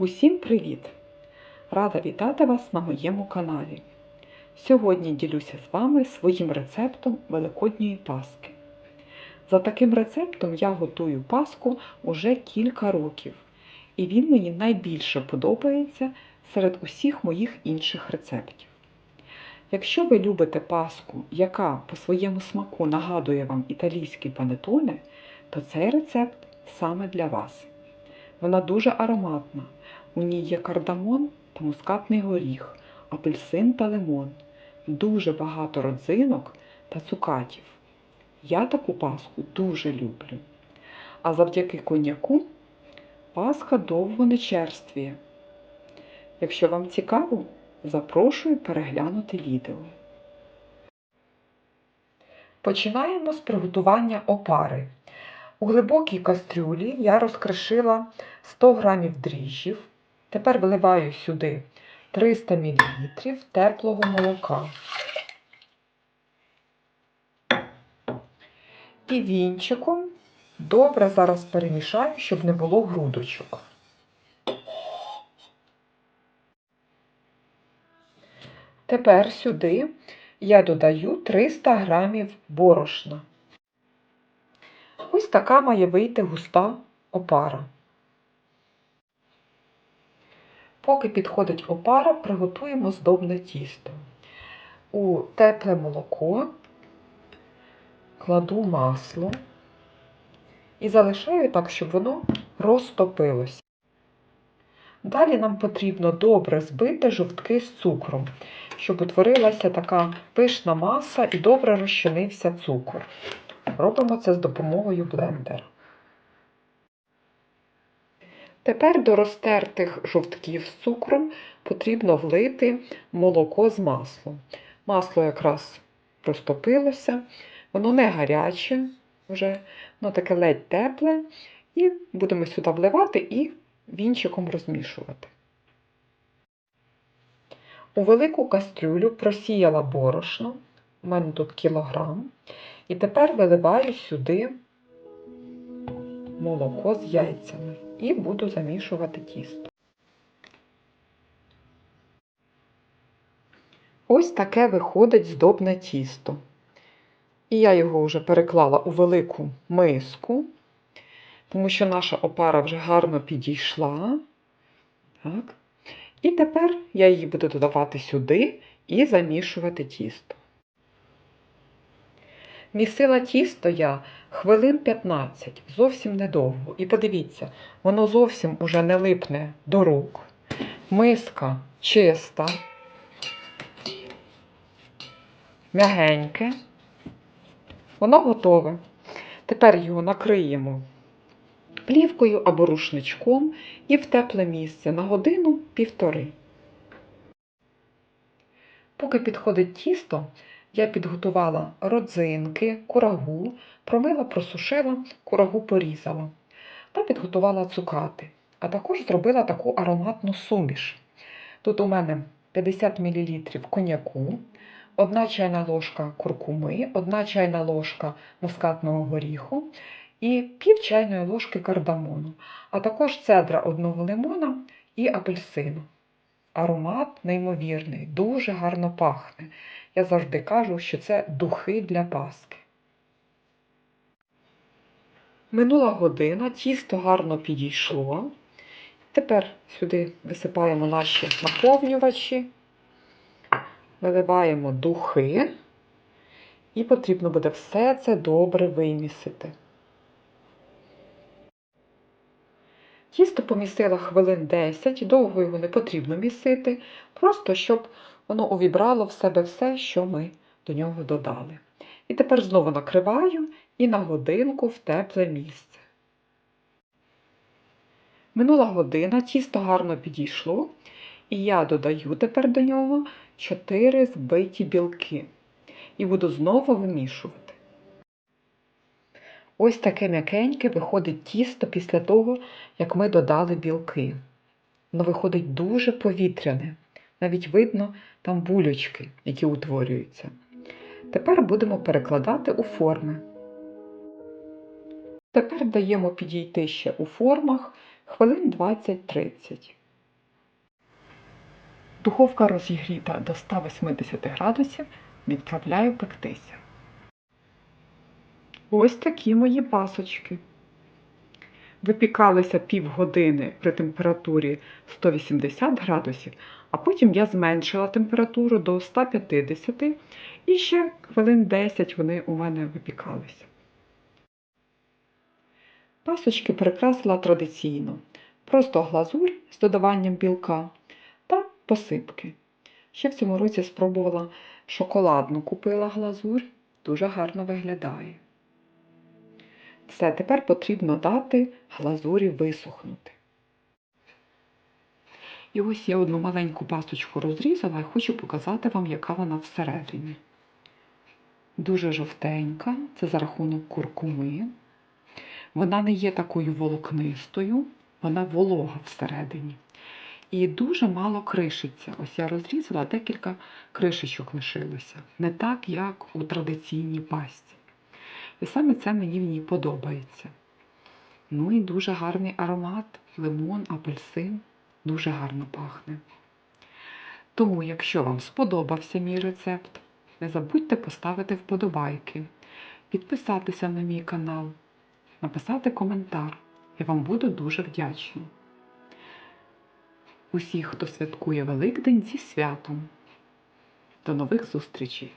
Усім привіт! Рада вітати вас на моєму каналі. Сьогодні ділюся з вами своїм рецептом Великодньої Паски. За таким рецептом я готую паску уже кілька років, і він мені найбільше подобається серед усіх моїх інших рецептів. Якщо ви любите паску, яка по своєму смаку нагадує вам італійські панетоне, то цей рецепт саме для вас. Вона дуже ароматна. У ній є кардамон та мускатний горіх, апельсин та лимон, дуже багато родзинок та цукатів. Я таку паску дуже люблю. А завдяки коньяку пасха довго не черствіє. Якщо вам цікаво, запрошую переглянути відео. Починаємо з приготування опари. У глибокій кастрюлі я розкришила 100 г дріжджів. Тепер виливаю сюди 300 мл теплого молока. І вінчиком добре зараз перемішаю, щоб не було грудочок. Тепер сюди я додаю 300 г борошна. Ось така має вийти густа опара. Поки підходить опара, приготуємо здобне тісто. У тепле молоко кладу масло і залишаю так, щоб воно розтопилося. Далі нам потрібно добре збити жовтки з цукром, щоб утворилася така пишна маса і добре розчинився цукор. Робимо це з допомогою блендера. Тепер до розтертих жовтків з цукром потрібно влити молоко з маслом. Масло якраз розтопилося, воно не гаряче, вже, воно таке ледь тепле, і будемо сюди вливати і вінчиком розмішувати. У велику кастрюлю просіяла борошно, у мене тут кілограм. І тепер виливаю сюди молоко з яйцями і буду замішувати тісто. Ось таке виходить здобне тісто. І я його вже переклала у велику миску, тому що наша опара вже гарно підійшла. Так. І тепер я її буду додавати сюди і замішувати тісто. Місила тісто я хвилин 15, зовсім недовго. І подивіться, воно зовсім уже не липне до рук. Миска чиста, м'ягеньке. Воно готове. Тепер його накриємо плівкою або рушничком і в тепле місце на годину-півтори. Поки підходить тісто, я підготувала родзинки, курагу, промила, просушила, курагу порізала та підготувала цукати. А також зробила таку ароматну суміш. Тут у мене 50 мл коньяку, 1 чайна ложка куркуми, 1 чайна ложка мускатного горіху і пів чайної ложки кардамону, а також цедра одного лимона і апельсину. Аромат неймовірний, дуже гарно пахне. Я завжди кажу, що це духи для паски. Минула година, тісто гарно підійшло. Тепер сюди висипаємо наші наповнювачі, виливаємо духи, і потрібно буде все це добре вимісити. Тісто помістила хвилин 10, довго його не потрібно місити, просто щоб воно увібрало в себе все, що ми до нього додали. І тепер знову накриваю і на годинку в тепле місце. Минула година, тісто гарно підійшло, і я додаю тепер до нього 4 збиті білки і буду знову вимішувати. Ось таке м'якеньке виходить тісто після того, як ми додали білки. Воно виходить дуже повітряне. Навіть видно там булючки, які утворюються. Тепер будемо перекладати у форми. Тепер даємо підійти ще у формах хвилин 20-30. Духовка розігріта до 180 градусів, відправляю пектися. Ось такі мої пасочки. Випікалися півгодини при температурі 180 градусів, а потім я зменшила температуру до 150 і ще хвилин 10 вони у мене випікалися. Пасочки прикрасила традиційно. Просто глазурь з додаванням білка та посипки. Ще в цьому році спробувала шоколадну купила глазурь, дуже гарно виглядає. Все, тепер потрібно дати глазурі висохнути. І ось я одну маленьку пасочку розрізала і хочу показати вам, яка вона всередині. Дуже жовтенька, це за рахунок куркуми. Вона не є такою волокнистою, вона волога всередині. І дуже мало кришиться. Ось я розрізала, декілька кришечок лишилося. Не так, як у традиційній пасті. І саме це мені в ній подобається. Ну і дуже гарний аромат, лимон, апельсин, дуже гарно пахне. Тому, якщо вам сподобався мій рецепт, не забудьте поставити вподобайки, підписатися на мій канал, написати коментар. Я вам буду дуже вдячна. Усіх, хто святкує Великдень зі святом. До нових зустрічей!